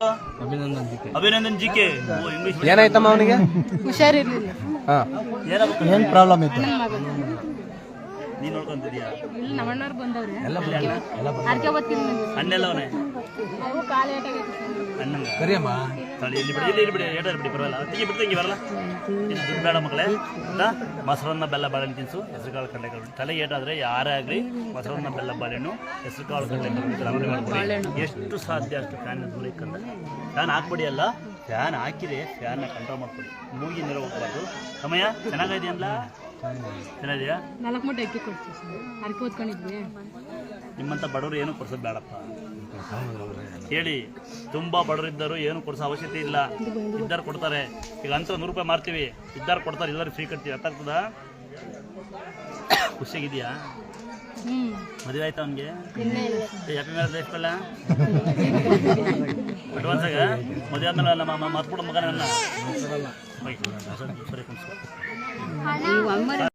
Abhinandan G K. Abhinandan G K. ಓ English ಏನಾಯ್ತಮ್ಮ ಅವನಿಗೆ? ಹುಷಾರಿರ್ಲಿಲ್ಲ. ಏನ್ ಪ್ರಾಬ್ಲಮ್ ಇತ್ತು? ನೀನ್ ನೋಡ್ಕೊಂತಿದ್ಯಾ? ಇಲ್ಲಿ ನಮ್ಮಣ್ಣವ್ರು ಬಂದವ್ರೆ. ಅರ್ಕೆ ಬತ್ತೀನಿ ಅಣ್ಣೆಲ್ಲವನೇ? ಅವು ಕಾಲು ಏಟಾಗೈತೆ ಅಣ್ಣಂಗ? ಕರಿಯಮ್ಮ. ತಡಿ ಇಲ್ಲಿ ಬಿಡಿ ಇಲ್ಲಿ ಇಲ್ಲಿ ಬಿಡಿ ಏಟಾರ ಬಿಡಿ ಪರವಾಗಿಲ್ಲ. ಅತ್ತಿಗೆ ಬರಲ್ಲ. ಇದು ದುಡ್ಡು ಬೇಡ ಮಕ್ಕಳೇ. ಆಯ್ತಾ ಮೊಸರನ್ನ ಬೆಲ್ಲ ಬಾಳೆಹಣ್ಣು ತಿನ್ಸು. ಹೆಸರು ಕಾಳು ಕಡಲೆಕಾಳು ತಲೆ ಏಟಾದ್ರೆ ಯಾರೇ ಆಗ್ಲಿ ಮೊಸರನ್ನ ಬೆಲ್ಲ ಬಾಳೆಹಣ್ಣು ಹೆಸರು ಕಾಳು ಕಡಲೆಕಾಳು ಮಾಡ್ಕೊಳ್ಳಿ ಎಷ್ಟು ಸಾಧ್ಯ ಅಷ್ಟು ಫ್ಯಾನ್ ದೂರ ಇಕ್ಕಂದ ಫ್ಯಾನ್ ಹಾಕ್ಬಿಡಿ ಅಲ್ಲ. ಫ್ಯಾನ್ ಹಾಕಿದೆ ಫ್ಯಾನ್ನ ಕಂಟ್ರೋಲ್ ಮಾಡ್ಕೊಡಿ. ಮೂಗಿ ನೀರು ಹೋಗ್ಬಾರ್ದು. ಸಮಯ ಚೆನ್ನಾಗಿದೆಯಲ್ಲ ಚೆನ್ನಾಗಿದೆಯಾ ನಾಲ್ಕು ಮೂಟೆ ಅಕ್ಕಿ ಕೊಡ್ತೀವಿ ಸರ್. ಅರ್ಕೆ ಓದ್ಕೊಂಡಿದ್ವಿ ನಿಮ್ಮಂಥ ಬಡವರು ಏನು ಕೊಡ್ಸೋದು ಬೇಡಪ್ಪ. ಹೇಳಿ ತುಂಬಾ ಬಡವರಿದ್ದರು ಏನು ಕೊಡ್ಸೋ ಅವಶ್ಯಕತೆ ಇಲ್ಲ. ಇದ್ದಾರು ಕೊಡ್ತಾರೆ. ಈಗ ಅಂತ ನೂರು ರೂಪಾಯಿ ಮಾರ್ತೀವಿ. ಇದ್ದಾರು ಕೊಡ್ತಾರೆ ಎಲ್ಲರೂ ಫ್ರೀ ಕಟ್ತೀವಿ. ಅರ್ಥ ಆಗ್ತದ? ಖುಷಿಯಾಗಿದೆಯಾ ಮದುವೆ ಆಯ್ತಾ ಅವನಿಗೆ? ಯಾಕೆ ಮೇಲೆ ಲೈಫಲ್ಲ ಅಡ್ವಾನ್ಸ್ ಆಗ? ಮದುವೆ ಆದ್ಮೇಲೆ ನಮ್ಮ ಮಗನ ಸರಿ 왕만에